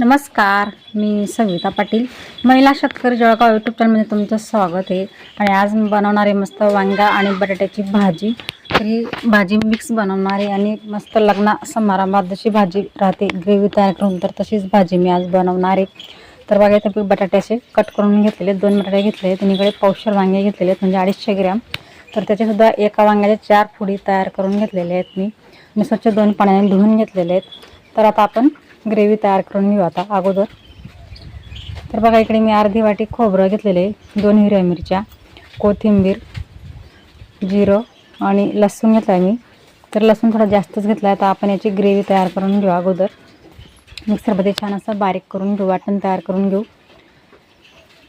नमस्कार मी सविता पाटील. महिला शेतकरी जळगाव यूट्यूब चॅनलमध्ये तुमचं स्वागत आहे. आणि आज मी बनवणार आहे मस्त वांगा आणि बटाट्याची भाजी. ही भाजी मिक्स बनवणार आहे आणि मस्त लग्न समारंभात जशी भाजी राहते ग्रेव्ही तयार करून तर तशीच भाजी मी आज बनवणार. आहे तर बघा इथे बटाट्याचे कट करून घेतलेले आहेत. दोन बटाटे घेतले. आहेत तिकडे पावशर वांगे घेतलेले आहेत म्हणजे अडीचशे ग्रॅम. तर त्याचेसुद्धा एका वांग्याच्या चार फुडी तयार करून घेतलेले आहेत मी. आणि स्वच्छ दोन पाण्याने धुवून घेतलेले आहेत. तर आता आपण ग्रेव्ही तयार करून घेऊ आता अगोदर. तर बघा इकडे मी अर्धी वाटी खोबरं घेतलेले आहे दोन हिरव्या मिरच्या कोथिंबीर जिरं आणि लसूण घेतला आहे मी. तर लसूण थोडा जास्तच घेतला आहे तर आपण याची ग्रेव्ही तयार करून घेऊ अगोदर. मिक्सरमध्ये छान असं बारीक करून घेऊ वाटण तयार करून घेऊ.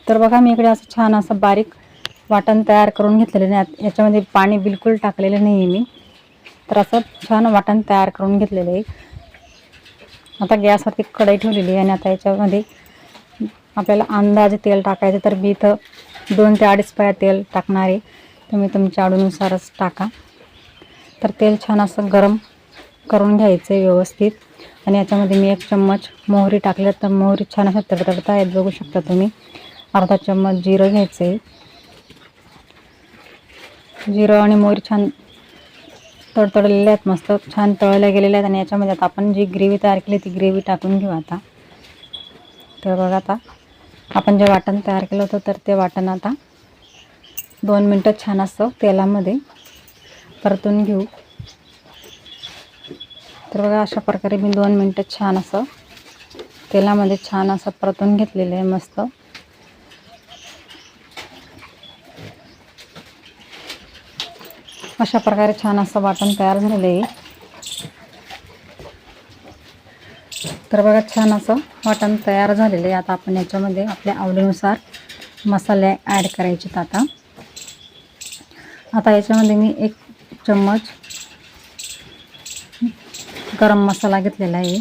तर बघा मी इकडे असं छान असं बारीक वाटण तयार करून घेतलेलं नाही याच्यामध्ये पाणी बिलकुल टाकलेलं नाही आहे मी. तर असं छान वाटण तयार करून घेतलेलं आहे. आता गॅसवरती कढई ठेवलेली आहे आणि आता याच्यामध्ये आपल्याला अंदाजे तेल टाकायचं तर मी इथं दोन ते अडीच पाया तेल टाकणार आहे. तुम्ही तुमच्या आडूनुसारच टाका. तर तेल छान असं गरम करून घ्यायचं आहे व्यवस्थित. आणि याच्यामध्ये मी एक चम्मच मोहरी टाकली तर मोहरी छान असं तडतडता आहेत बघू शकता तुम्ही. अर्धा चम्मच जिरं घ्यायचं आहे. जिरं आणि मोहरी छान तडतडलेल्या आहेत मस्त. छान तळल्या गेलेल्या आहेत आणि याच्यामध्ये आता आपण जी ग्रेव्ही तयार केली ती ग्रेव्ही टाकून घेऊ आता. तर बघा आता आपण जे वाटण तयार केलं होतं तर ते वाटण आता दोन मिनटं छान असतं तेलामध्ये परतून घेऊ. तर बघा अशा प्रकारे मी दोन मिनटं छान असं तेलामध्ये छान असं परतून घेतलेलं आहे मस्त. अशा प्रकारे छान असं वाटण तयार झालेलं आहे. तर बघा छान असं वाटण तयार झालेलं आहे. आता आपण याच्यामध्ये आपल्या आवडीनुसार मसाले ॲड करायचे आता. आता याच्यामध्ये मी एक चम्मच गरम मसाला घेतलेला आहे.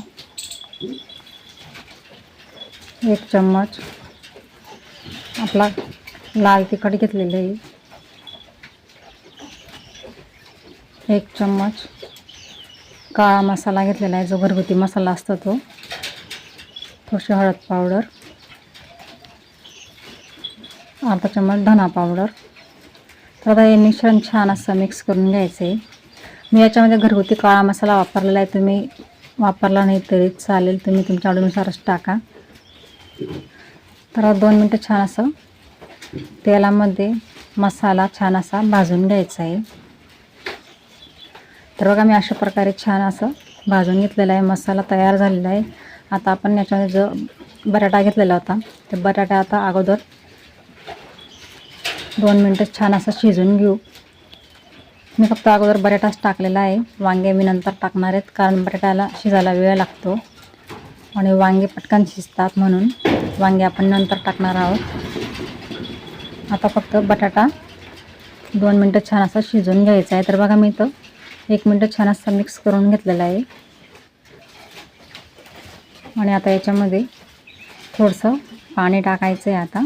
एक चम्मच आपला लाल तिखट घेतलेलं आहे. एक चम्मच काळा मसाला घेतलेला आहे जो घरगुती मसाला असतो तो. थोडीशी हळद पावडर. अर्धा चम्मच धना पावडर. तर आता हे मिश्रण छान असं मिक्स करून घ्यायचं आहे मी याच्यामध्ये घरगुती काळा मसाला वापरलेला आहे तुम्ही वापरला नाही तरी चालेल तुम्ही तुमच्या आवडीनुसारच टाका. तर दोन मिनटं छान असं तेलामध्ये मसाला छान असा भाजून घ्यायचा आहे. तर बघा मी अशा प्रकारे छान असं भाजून घेतलेला आहे. मसाला तयार झालेला आहे. आता आपण याच्यामध्ये जो बटाटा घेतलेला होता ते बटाटा आता अगोदर दोन मिनटं छान असं शिजून घेऊ. मी फक्त अगोदर बटाटाच टाकलेला आहे. वांगे मी नंतर टाकणार आहेत कारण बटाट्याला शिजायला वेळ लागतो. आणि वांगे पटकन शिजतात म्हणून वांगे आपण नंतर टाकणार आहोत. आता फक्त बटाटा दोन मिनटं छान असं शिजून घ्यायचं आहे. तर बघा मी इथं एक मिनटं छान असं मिक्स करून घेतलेलं आहे. आणि आता याच्यामध्ये थोडंसं पाणी टाकायचं आहे आता.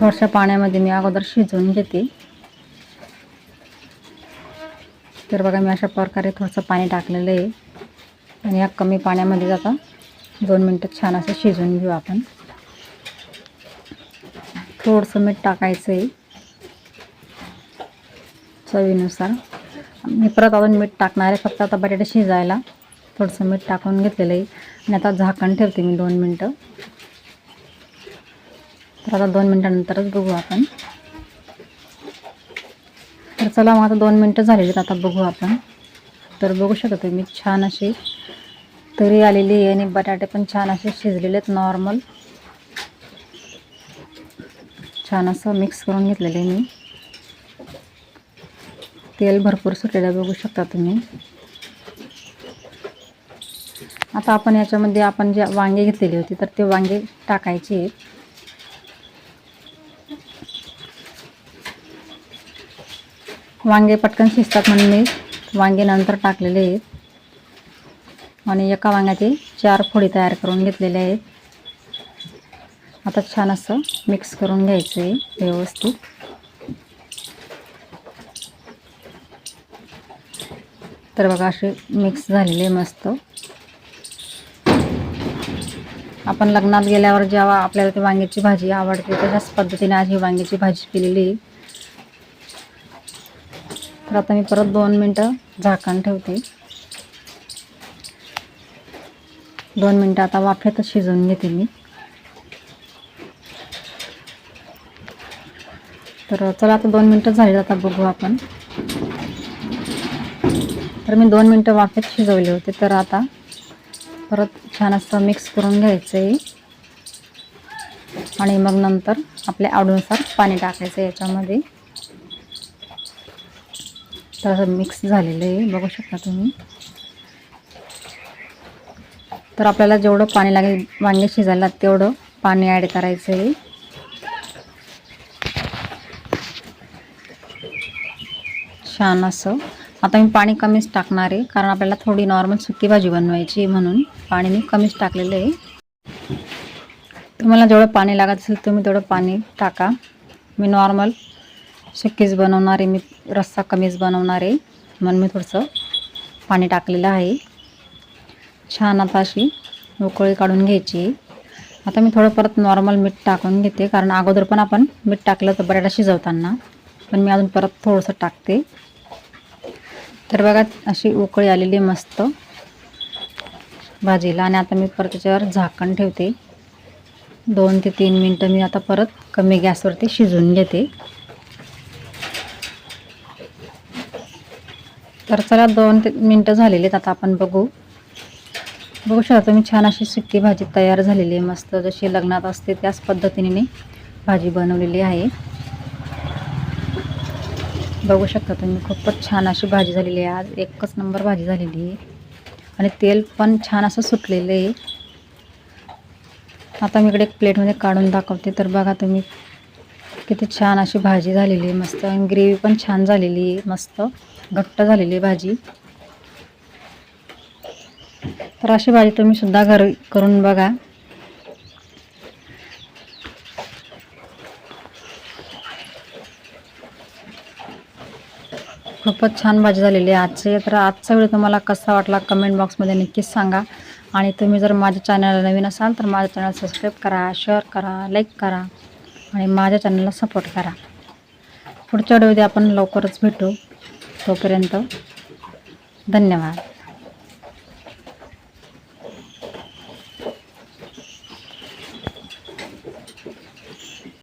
थोडशा पाण्यामध्ये मी अगोदर शिजवून घेते. तर बघा मी अशा प्रकारे थोडंसं पाणी टाकलेलं आहे. आणि या कमी पाण्यामध्ये आता दोन मिनटं छान असं शिजवून घेऊ आपण. थोडंसं मीठ टाकायचं आहे चवीनुसार. मी परत अजून मीठ टाकणार आहे फक्त आता बटाटे शिजायला. थोडंसं मीठ टाकून घेतलेलं आहे. आणि आता झाकण ठेवते मी दोन मिनटं. तर आता दोन मिनटानंतरच बघू आपण. तर चला मग आता दोन मिनटं झालेली आहेत आता बघू आपण. तर बघू शकता मी छान अशी तरी आलेली आहे आणि बटाटे पण छान असे शिजलेले आहेत नॉर्मल छान असं मिक्स करून घेतलेलं आहे मी. तेल भरपूर सुटलेलं बघू शकता तुम्ही. आता आपण याच्यामध्ये आपण जे वांगे घेतलेली होती तर ते वांगे टाकायचे. आहेत वांगे पटकन शिजतात म्हणून मी वांगे नंतर टाकलेले आहेत. आणि एका वांग्याचे चार फोडी तयार करून घेतलेले आहेत. आता छान असं मिक्स करून घ्यायचं आहे व्यवस्थित. तर बघा असे मिक्स झालेले मस्त. आपण लग्नात गेल्यावर जेव्हा आपल्याला ती वांग्याची भाजी आवडते तशाच पद्धतीने आज ही वांग्याची भाजी केलेली. आहे तर आता मी परत दोन मिनटं झाकण ठेवते. दोन मिनटं आता वाफेतच शिजवून घेते मी. तर चला आता दोन मिनटं झाली आता बघू आपण. तर मी दोन मिनटं वाफेत शिजवले होते तर आता परत छान असं मिक्स करून घ्यायचं आहे आणि मग नंतर आपल्या आवडीनुसार पाणी टाकायचं याच्यामध्ये. तर असं मिक्स झालेलं आहे बघू शकता तुम्ही. तर आपल्याला जेवढं पाणी लागेल वांगे शिजायला तेवढं पाणी ॲड करायचं आहे छान असं आता मी पाणी कमीच टाकणार आहे कारण आपल्याला थोडी नॉर्मल सुकी भाजी बनवायची आहे म्हणून. पाणी मी कमीच टाकलेलं आहे. तुम्हाला जेवढं पाणी लागत असेल तुम्ही तेवढं पाणी टाका. मी नॉर्मल सुकीच बनवणार आहे मी रस्सा कमीच बनवणार आहे. म्हणून मी थोडंसं पाणी टाकलेलं आहे. छान आता अशी उकळी काढून घ्यायची आता मी थोडं परत नॉर्मल मीठ टाकून घेते कारण अगोदर पण आपण मीठ टाकलं तर बटाटा शिजवताना. पण मी अजून परत थोडंसं टाकते. तर बघा अशी उकळी आलेली आहे मस्त भाजीला. आणि आता मी परत त्याच्यावर झाकण ठेवते. दोन ते तीन मिनटं मी आता परत कमी गॅसवरती शिजवून घेते. तर चला दोन ते मिनटं झालेली आहेत आता आपण बघू. बघू शकता तुम्ही छान अशी सुकी भाजी तयार झालेली आहे. मस्त जशी लग्नात असते त्याच पद्धतीने भाजी बनवलेली आहे. बघू शकता तुम्ही खूपच छान अशी भाजी झालेली आहे. आज एकच नंबर भाजी झालेली आहे. आणि तेल पण छान असं सुटलेलं आहे. आता मी इकडे एक प्लेटमध्ये काढून दाखवते. तर बघा तुम्ही किती छान अशी भाजी झालेली आहे. मस्त आणि ग्रेव्ही पण छान झालेली आहे. मस्त घट्ट झालेली आहे भाजी. तर अशी भाजी तुम्ही सुद्धा घरी करून बघा. खूपच छान भाजी झालेली आहे आजची. तर आजचा व्हिडिओ तुम्हाला कसा वाटला कमेंट बॉक्समध्ये नक्कीच सांगा. आणि तुम्ही जर माझ्या चॅनलला नवीन असाल तर माझ्या चॅनल सबस्क्राईब करा शेअर करा लाईक करा आणि माझ्या चॅनलला सपोर्ट करा. पुढच्या व्हिडिओमध्ये आपण लवकरच भेटू. तोपर्यंत धन्यवाद.